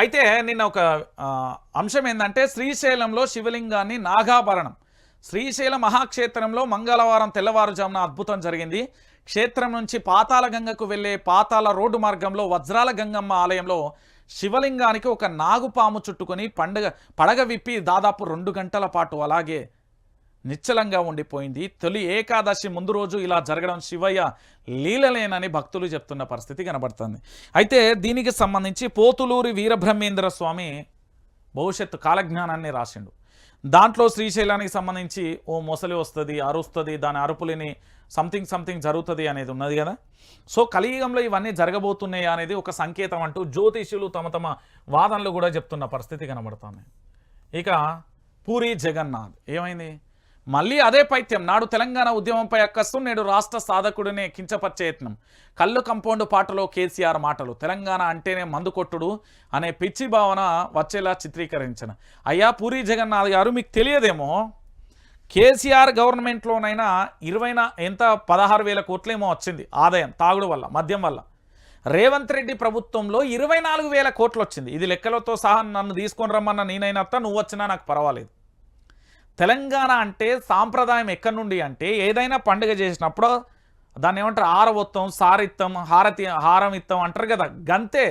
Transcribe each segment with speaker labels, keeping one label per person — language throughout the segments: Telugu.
Speaker 1: అయితే నిన్న ఒక అంశం ఏంటంటే శ్రీశైలంలో శివలింగాన్ని నాగాభరణం. శ్రీశైల మహాక్షేత్రంలో మంగళవారం తెల్లవారుజామున అద్భుతం జరిగింది. క్షేత్రం నుంచి పాతాల గంగకు వెళ్ళే పాతాల రోడ్డు మార్గంలో వజ్రాల గంగమ్మ ఆలయంలో శివలింగానికి ఒక నాగుపాము చుట్టుకొని పండగ పడగ విప్పి దాదాపు రెండు గంటల పాటు అలాగే నిశ్చలంగా ఉండిపోయింది. తొలి ఏకాదశి ముందు రోజు ఇలా జరగడం శివయ్య లీలలేనని భక్తులు చెప్తున్న పరిస్థితి కనబడుతుంది. అయితే దీనికి సంబంధించి పోతులూరి వీరబ్రహ్మేంద్ర స్వామి భవిష్యత్తు కాలజ్ఞానాన్ని రాసిండు. దాంట్లో శ్రీశైలానికి సంబంధించి ఓ మొసలి వస్తుంది అరుస్తుంది దాని అరుపులని సంథింగ్ సంథింగ్ జరుగుతుంది అనేది ఉన్నది కదా. సో కలియుగంలో ఇవన్నీ జరగబోతున్నాయి అనేది ఒక సంకేతం అంటూ జ్యోతిష్యులు తమ తమ వాదనలు కూడా చెప్తున్న పరిస్థితి కనబడుతుంది. ఇక పూరి జగన్నాథ్ ఏమైంది? మళ్ళీ అదే పైత్యం. నాడు తెలంగాణ ఉద్యమంపై అక్కస్తూ నేడు రాష్ట్ర సాధకుడినే కించపరిచే యత్నం. కళ్ళు కంపౌండ్ పాటలో కేసీఆర్ మాటలు. తెలంగాణ అంటేనే మందు కొట్టుడు అనే పిచ్చి భావన వచ్చేలా చిత్రీకరించిన. అయ్యా పూరి జగన్నాథ్ గారు మీకు తెలియదేమో కేసీఆర్ గవర్నమెంట్లోనైనా ఇరవైన ఎంత పదహారు వేల కోట్లేమో వచ్చింది ఆదాయం తాగుడు వల్ల మద్యం వల్ల. రేవంత్ రెడ్డి ప్రభుత్వంలో ఇరవై నాలుగు వేల కోట్లు వచ్చింది. ఇది లెక్కలతో సహా నన్ను తీసుకొని రమ్మన్న నేనైనా నువ్వు వచ్చినా నాకు పర్వాలేదు. తెలంగాణ అంటే సాంప్రదాయం ఎక్కడి నుండి అంటే ఏదైనా పండుగ చేసినప్పుడు దాన్ని ఏమంటారు? ఆరవొత్తం సారిత్తం హారతి హారం ఇత్తం అంటారు కదా. గంతే.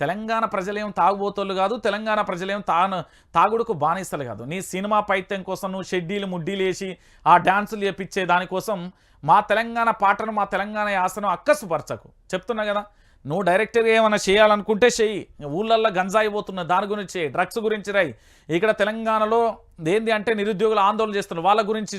Speaker 1: తెలంగాణ ప్రజలేం తాగుబోతోళ్ళు కాదు తెలంగాణ ప్రజలేం తాను తాగుడుకు బానిసలు కాదు. నీ సినిమా పైత్యం కోసం నువ్వు షెడ్డీలు ముడ్డీలు వేసి ఆ డాన్సులు చేపించే దానికోసం మా తెలంగాణ పాటను మా తెలంగాణ యాసను అక్కసుపరచకు చెప్తున్నా కదా. నువ్వు డైరెక్ట్గా ఏమైనా చేయాలనుకుంటే చెయ్యి. ఊళ్ళల్లో గంజాయి పోతున్న దాని గురించి డ్రగ్స్ గురించి రాయి. ఇక్కడ తెలంగాణలో ఏంది అంటే నిరుద్యోగులు ఆందోళన చేస్తున్నారు. వాళ్ళ గురించి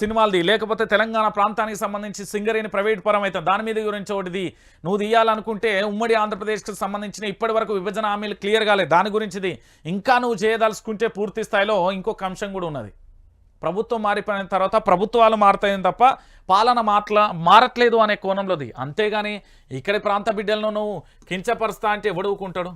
Speaker 1: సినిమాలది. లేకపోతే తెలంగాణ ప్రాంతానికి సంబంధించి సింగరేణి ప్రైవేట్ పరం అయితే దాని మీద గురించి ఒకటిది. నువ్వు తీయాలనుకుంటే ఉమ్మడి ఆంధ్రప్రదేశ్కి సంబంధించిన ఇప్పటి వరకు విభజన హామీలు క్లియర్ కాలేదు దాని గురించిది. ఇంకా నువ్వు చేయదలుచుకుంటే పూర్తి స్థాయిలో ఇంకొక అంశం కూడా ఉన్నది. ప్రభుత్వం మారిపోయిన తర్వాత ప్రభుత్వాలు మారుతాయని తప్ప పాలన మాట్లా మారట్లేదు అనే కోణంలోది. అంతేగాని ఇక్కడి ప్రాంత బిడ్డలను నువ్వు కించపరుస్తా అంటే ఎవడుకుంటాడు